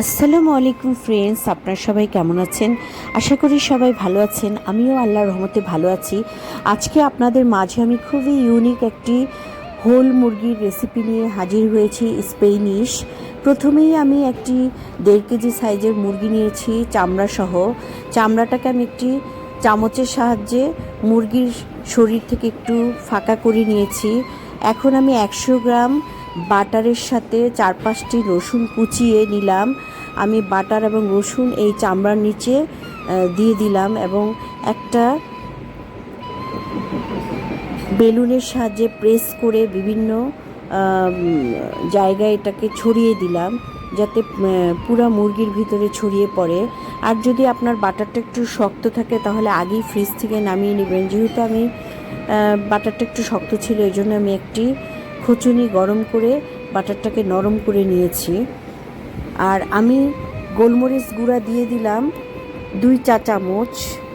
আসসালামু আলাইকুম ফ্রেন্ডস আপনারা সবাই কেমন আছেন? আশা করি সবাই ভালো আছেন, আমিও আল্লাহর রহমতে ভালো আছি। আজকে আপনাদের মাঝে আমি খুবই ইউনিক একটি হোল মুরগির রেসিপি নিয়ে হাজির হয়েছি স্পেনিশ প্রথমেই আমি একটি দেড় কেজি সাইজের মুরগি নিয়েছি, চামড়া সহ। চামড়াটাকে আমি একটি চামচের সাহায্যে মুরগির শরীর থেকে একটু ফাঁকা করে নিয়েছি। এখন আমি একশো গ্রাম বাটারের সাথে চার পাঁচটি রসুন কুচিয়ে নিলাম। আমি বাটার এবং রসুন এই চামড়ার নিচে দিয়ে দিলাম এবং একটা বেলুনের সাহায্যে প্রেস করে বিভিন্ন জায়গায় এটাকে ছড়িয়ে দিলাম যাতে পুরা মুরগির ভিতরে ছড়িয়ে পড়ে। আর যদি আপনার বাটারটা একটু শক্ত থাকে তাহলে আগেই ফ্রিজ থেকে নামিয়ে নেবেন। যেহেতু আমি বাটারটা একটু শক্ত ছিল এই জন্য আমি একটি খুচুনি গরম করে, বাটারটাকে নরম করে নিয়েছি। আর আমি গোলমরিচ গুঁড়া দিয়ে দিলাম দুই চা চামচ,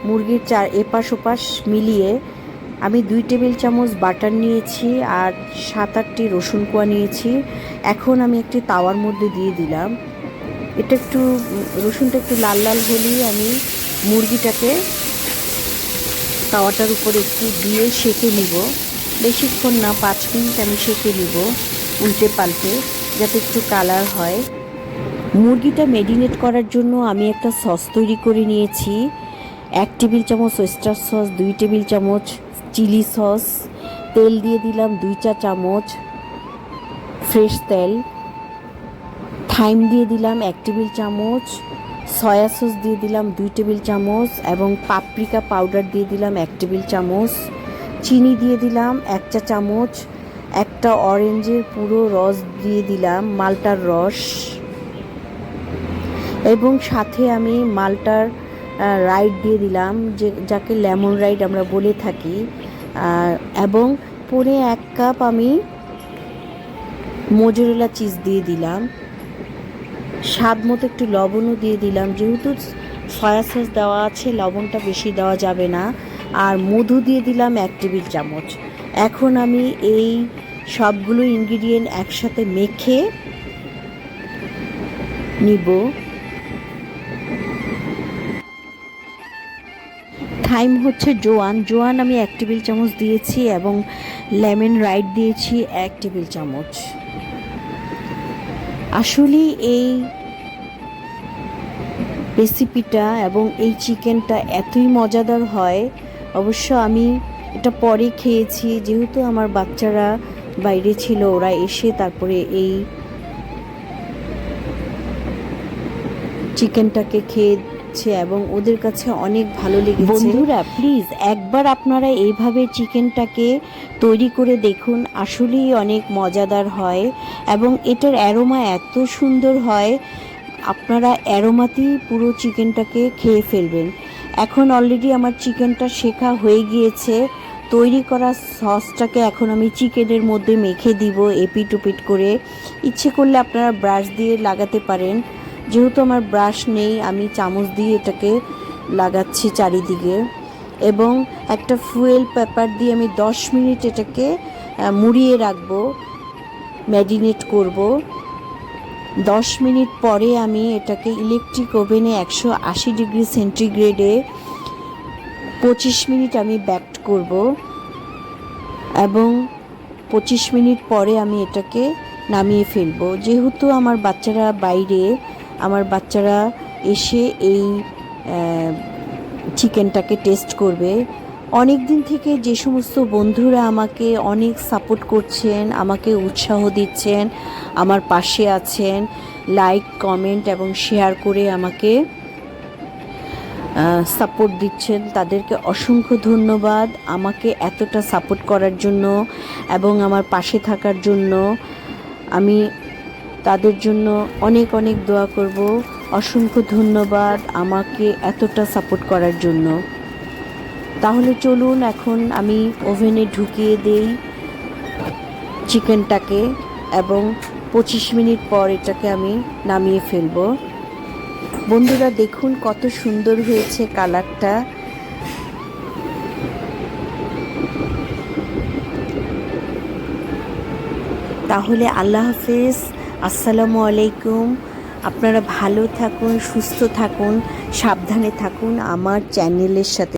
মুরগির চার এপাশ ওপাশ মিলিয়ে আমি দুই টেবিল চামচ বাটার নিয়েছি আর সাত আটটি রসুন কোয়া নিয়েছি। এখন আমি একটি তাওয়ার মধ্যে দিয়ে দিলাম। এটা একটু, রসুনটা একটু লাল লাল হলেই আমি মুরগিটাকে তাওয়াটার উপর একটু দিয়ে সেঁকে নিব। বেশিক্ষণ না পাঁচ মিনিট আমি সেঁকে নিব উল্টে পাল্টে, যাতে একটু কালার হয়। মুরগিটা মেরিনেট করার জন্য আমি একটা সস তৈরি করে নিয়েছি। এক টেবিল চামচ ওয়েস্টার সস দুই টেবিল চামচ চিলি সস তেল দিয়ে দিলাম দুই চা চামচ ফ্রেশ তেল। থাইম দিয়ে দিলাম এক টেবিল চামচ সয়া সস দিয়ে দিলাম দুই টেবিল চামচ এবং পাপরিকা পাউডার দিয়ে দিলাম এক টেবিল চামচ। চিনি দিয়ে দিলাম, এক চা চামচ, একটা অরেঞ্জের পুরো রস দিয়ে দিলাম, মালটার রস। এবং সাথে আমি মালটার রাইড দিয়ে দিলাম, যে, যাকে লেমন রাইড আমরা বলে থাকি। এবং পরে এক কাপ আমি মোজরেলা চিজ দিয়ে দিলাম। স্বাদ মতো একটু লবণও দিয়ে দিলাম, যেহেতু সয়া সস দেওয়া আছে, লবণটা বেশি দেওয়া যাবে না। আর মধু দিয়ে দিলাম এক টেবিল চামচ। এখন আমি এই সবগুলো ইনগ্রিডিয়েন্ট একসাথে মেখে নিব। থাইম হচ্ছে জোয়ান। জোয়ান আমি এক টেবিল চামচ দিয়েছি এবং লেমন রাইট দিয়েছি এক টেবিল চামচ। আসলে এই রেসিপিটা এবং এই চিকেনটা এতই মজাদার হয় অবশ্য আমি এটা পরে খেয়েছি, যেহেতু আমার বাচ্চারা বাইরে ছিল, ওরা এসে তারপরে এই চিকেনটাকে খেয়েছে এবং ওদের কাছে অনেক ভালো লেগেছে। বন্ধুরা প্লিজ একবার আপনারা এইভাবে চিকেনটাকে তৈরি করে দেখুন, আসলেই অনেক মজাদার হয় এবং এটার অ্যারোমা এত সুন্দর হয়, আপনারা অ্যারোমাতেই পুরো চিকেনটাকে খেয়ে ফেলবেন। এখন অলরেডি আমার চিকেনটা শেখা হয়ে গিয়েছে। তৈরি করা সসটাকে এখন আমি চিকেনের মধ্যে মেখে দিব এপিট ওপিট করে। ইচ্ছে করলে আপনারা ব্রাশ দিয়ে লাগাতে পারেন। যেহেতু আমার ব্রাশ নেই, আমি চামচ দিয়ে এটাকে লাগাচ্ছি চারিদিকে। এবং একটা ফুয়েল পেপার দিয়ে আমি দশ মিনিট এটাকে মুড়িয়ে রাখব, ম্যারিনেট করব। দশ মিনিট পরে আমি এটাকে ইলেকট্রিক ওভেনে একশো আশি ডিগ্রি সেন্টিগ্রেডে পঁচিশ মিনিট আমি ব্যাকড করব এবং পঁচিশ মিনিট পরে আমি এটাকে নামিয়ে ফেলব। যেহেতু আমার বাচ্চারা বাইরে, আমার বাচ্চারা এসে এই চিকেনটাকে টেস্ট করবে। অনেক দিন থেকে যে সমস্ত বন্ধুরা আমাকে অনেক সাপোর্ট করছেন, আমাকে উৎসাহ দিচ্ছেন, আমার পাশে আছেন লাইক কমেন্ট এবং শেয়ার করে আমাকে সাপোর্ট দিচ্ছেন। তাদেরকে অসংখ্য ধন্যবাদ আমাকে এতটা সাপোর্ট করার জন্য এবং আমার পাশে থাকার জন্য। আমি তাদের জন্য অনেক অনেক দোয়া করব। অসংখ্য ধন্যবাদ আমাকে এতটা সাপোর্ট করার জন্য। তাহলে চলুন এখন আমি ওভেনে ঢুকিয়ে দেই চিকেনটাকে এবং পঁচিশ মিনিট পর এটাকে আমি নামিয়ে ফেলব। বন্ধুরা, দেখুন কত সুন্দর হয়েছে কালারটা। তাহলে আল্লাহ হাফেজ, আসসালামু আলাইকুম। আপনারা ভালো থাকুন, সুস্থ থাকুন, সাবধানে থাকুন আমার চ্যানেলের সাথে।